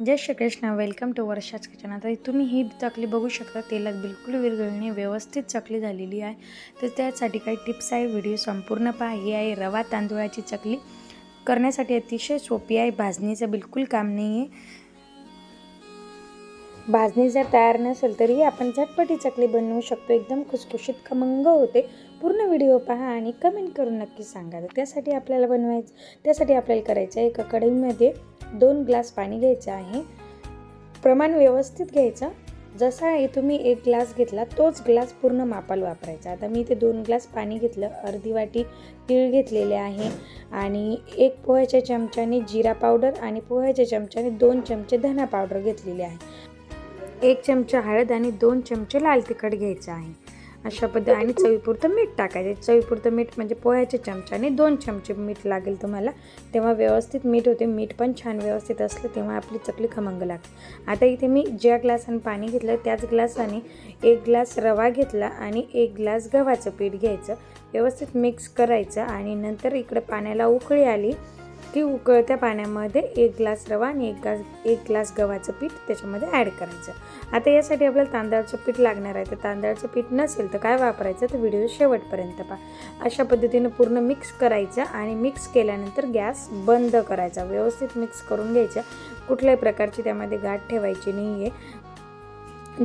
Jai Shrikrishna welcome to वर्षाच kitchen आता तुम्ही ही चकली बघू शकता तेलात बिलकुल विरघळणे व्यवस्थित चकली झालेली आहे. तर त्यासाठी काही टिप्स आहे व्हिडिओ संपूर्ण पहा. ही आहे रवा तांदूळाची चकली. करण्यासाठी अतिशय सोपी आहे भाजणीचं बिलकुल काम नाही आहे भाजणी जर तयार नसेल तरी आपण झटपटी चकली बनवू शकतो. एकदम खुसखुशीत खमंग होते. पूर्ण व्हिडिओ पहा आणि कमेंट करून नक्की सांगा. तर त्यासाठी आपल्याला बनवायचं त्यासाठी आपल्याला करायचं आहे एका कढईमध्ये दोन ग्लास पाणी घ्यायचं आहे. प्रमाण व्यवस्थित घ्यायचं. जसा तुम्ही एक ग्लास घेतला तोच ग्लास पूर्ण मापाला वापरायचा. आता मी ते दोन ग्लास पाणी घेतलं अर्धी वाटी तीळ घेतलेले आहे आणि एक पोह्याच्या चमच्याने जिरा पावडर आणि पोह्याच्या चमच्याने दोन चमचे धना पावडर घेतलेले आहे. एक चमचा हळद आणि दोन चमचे लाल तिखट घ्यायचं आहे. अशा पद्धती आणि चवीपुरतं मीठ टाकायचं. चवीपुरतं मीठ म्हणजे पोह्याच्या चमच्याने दोन चमचे मीठ लागेल तुम्हाला. तेव्हा व्यवस्थित मीठ होते मीठ पण छान व्यवस्थित असलं तेव्हा आपली चकली खमंग लागते. आता इथे मी ज्या ग्लासाने पाणी घेतलं त्याच ग्लासाने एक ग्लास रवा घेतला आणि एक ग्लास गव्हाचं पीठ घ्यायचं. व्यवस्थित मिक्स करायचं आणि नंतर इकडं पाण्याला उकळी आली की उकळत्या पाण्यामध्ये एक ग्लास रवा आणि एक ग्लास एक ग्लास गव्हाचं पीठ त्याच्यामध्ये ॲड करायचं. आता यासाठी आपल्याला तांदळाचं पीठ लागणार आहे. तर तांदळाचं पीठ नसेल तर काय वापरायचं? तर व्हिडिओ शेवटपर्यंत पहा. अशा पद्धतीनं पूर्ण मिक्स करायचं आणि मिक्स केल्यानंतर गॅस बंद करायचा. व्यवस्थित मिक्स करून घ्यायचं. कुठल्याही प्रकारची त्यामध्ये गाठ ठेवायची नाही आहे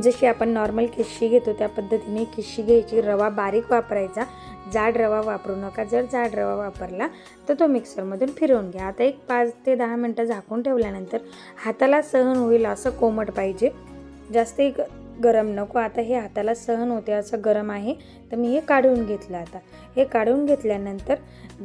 जशी आपण नॉर्मल खिशी घेतो त्या पद्धतीने खिशी घ्यायची. रवा बारीक वापरायचा. जाड रवा वापरू नका. जर जाड रवा वापरला तर तो मिक्सरमधून फिरवून घ्या. आता एक पाच ते दहा मिनटं झाकून ठेवल्यानंतर हाताला सहन होईल असं कोमट पाहिजे. जास्त ग गरम नको. आता हे हाताला सहन होते असं गरम आहे तर मी हे काढून घेतलं आता. हे काढून घेतल्यानंतर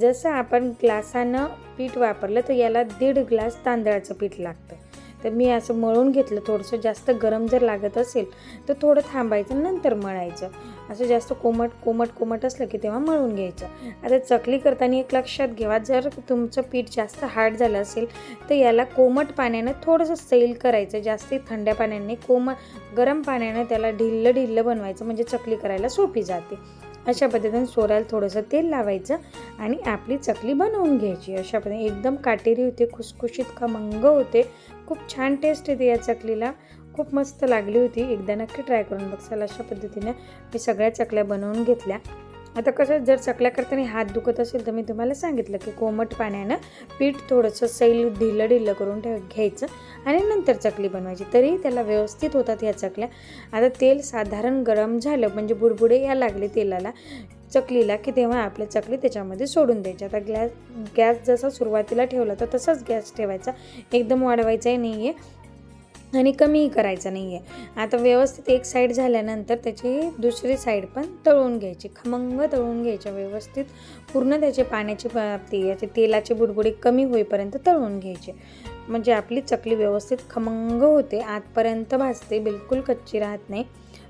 जसं आपण ग्लासानं पीठ वापरलं तर याला दीड ग्लास तांदळाचं पीठ लागतं. तर मी असं मळून घेतलं. थोडंसं जास्त गरम जर लागत असेल तर थोडं थांबायचं नंतर मळायचं. असं जास्त कोमट कोमट कोमट असलं की तेव्हा मळून घ्यायचं. आता चकली करताना एक लक्षात घ्यावा जर तुमचं पीठ जास्त हार्ड झालं असेल तर याला कोमट पाण्यानं थोडंसं सैल करायचं. जास्ती थंड्या पाण्याने कोमट गरम पाण्यानं त्याला ढिल्लं ढिल्लं बनवायचं म्हणजे चकली करायला सोपी जाते. अशा पद्धतीने सोऱ्याला थोडंसं तेल लावायचं आणि आपली चकली बनवून घ्यायची. अशा पद्धतीने एकदम काटेरी होते खुसखुशीत खमंग होते खूप छान टेस्ट येते या चकलीला. खूप मस्त लागली होती. एकदा नक्की ट्राय करून बघसाल अशा पद्धतीने मी सगळ्या चकल्या बनवून घेतल्या. आता कसं जर चकल्या करताना हात दुखत असेल तर मी तुम्हाला सांगितलं की कोमट पाण्यानं पीठ थोडंसं सैल ढिलं ढिलं करून ठेव घ्यायचं आणि नंतर चकली बनवायची. तरी त्याला व्यवस्थित होतात ह्या चकल्या. आता तेल साधारण गरम झालं म्हणजे बुडबुडे या लागले तेलाला. चकलीला की तेव्हा आपल्या चकली त्याच्यामध्ये सोडून द्यायची आता गॅस गॅस जसा सुरुवातीला ठेवला तर तसाच गॅस ठेवायचा. एकदम वाढवायचाही नाही आहे आणि कमीही करायचं नाही आहे आता व्यवस्थित एक साईड झाल्यानंतर त्याची दुसरी साईड पण तळून घ्यायची. खमंग तळून घ्यायच्या व्यवस्थित. पूर्ण त्याचे पाण्याची ते याचे तेलाचे बुडबुडे कमी होईपर्यंत तळून घ्यायचे. म्हणजे आपली चकली व्यवस्थित खमंग होते. आतपर्यंत भाजते. बिलकुल कच्ची राहत नाही.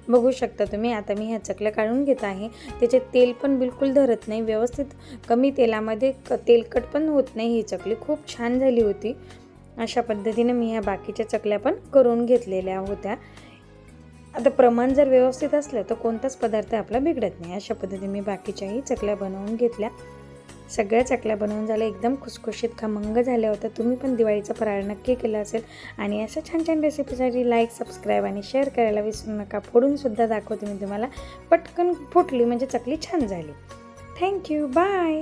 बघू शकता तुम्ही. आता मी ह्या चकल्या काढून घेत आहे. त्याचे तेल पण बिलकुल धरत नाही. व्यवस्थित कमी तेलामध्ये क तेलकट पण होत नाही ही चकली. खूप छान झाली होती. अशा पद्धतीने मी ह्या बाकीच्या चकल्या पण करून घेतलेल्या होत्या. आता प्रमाण जर व्यवस्थित असलं तर कोणताच पदार्थ आपला बिघडत नाही. अशा पद्धतीने मी बाकीच्याही चकल्या बनवून घेतल्या. सगळ्या चकल्या बनवून झाल्या. एकदम खुसखुशीत खमंग झाल्या होत्या. तुम्ही पण दिवाळीचा फराळ नक्की केला असेल. आणि अशा छान छान रेसिपीसाठी लाईक सबस्क्राईब आणि शेअर करायला विसरू नका. फोडूनसुद्धा दाखवते मी तुम्हाला. पटकन फुटली म्हणजे चकली छान झाली. Thank you bye